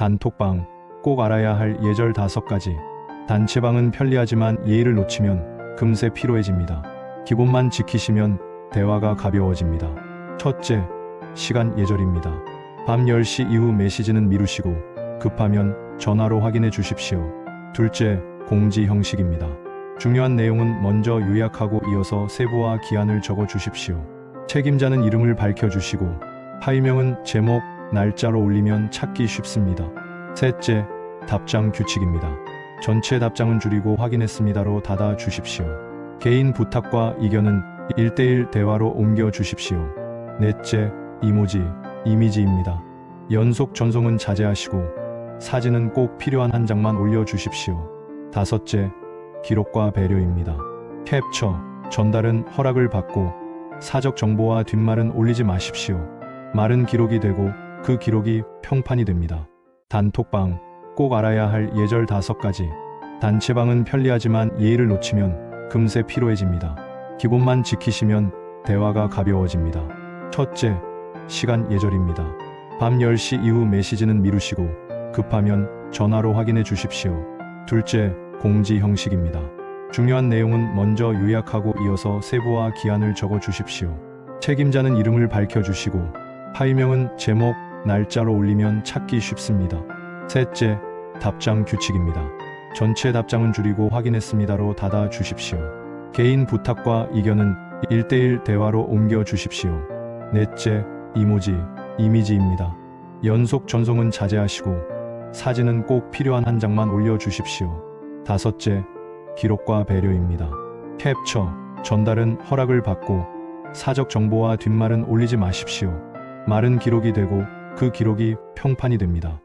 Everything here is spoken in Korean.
단톡방 꼭 알아야 할 예절 다섯 가지. 단체방은 편리하지만 예의를 놓치면 금세 피로해집니다. 기본만 지키시면 대화가 가벼워집니다. 첫째, 시간 예절입니다. 밤 10시 이후 메시지는 미루시고 급하면 전화로 확인해 주십시오. 둘째, 공지 형식입니다. 중요한 내용은 먼저 요약하고 이어서 세부와 기한을 적어 주십시오. 책임자는 이름을 밝혀 주시고 파일명은 제목, 날짜로 올리면 찾기 쉽습니다. 셋째, 답장 규칙입니다. 전체 답장은 줄이고 확인했습니다로 닫아 주십시오. 개인 부탁과 이견은 1대1 대화로 옮겨 주십시오. 넷째, 이모지, 이미지입니다. 연속 전송은 자제하시고 사진은 꼭 필요한 한 장만 올려 주십시오. 다섯째, 기록과 배려입니다. 캡처, 전달은 허락을 받고 사적 정보와 뒷말은 올리지 마십시오. 말은 기록이 되고 그 기록이 평판이 됩니다. 단톡방, 꼭 알아야 할 예절 다섯 가지. 단체방은 편리하지만 예의를 놓치면 금세 피로해집니다. 기본만 지키시면 대화가 가벼워집니다. 첫째, 시간 예절입니다. 밤 10시 이후 메시지는 미루시고 급하면 전화로 확인해 주십시오. 둘째, 공지 형식입니다. 중요한 내용은 먼저 요약하고 이어서 세부와 기한을 적어 주십시오. 책임자는 이름을 밝혀 주시고 파일명은 제목, 날짜로 올리면 찾기 쉽습니다. 셋째, 답장 규칙입니다. 전체 답장은 줄이고 확인했습니다로 닫아 주십시오. 개인 부탁과 이견은 1대1 대화로 옮겨 주십시오. 넷째, 이모지, 이미지입니다. 연속 전송은 자제하시고 사진은 꼭 필요한 한 장만 올려 주십시오. 다섯째, 기록과 배려입니다. 캡처, 전달은 허락을 받고 사적 정보와 뒷말은 올리지 마십시오. 말은 기록이 되고 그 기록이 평판이 됩니다.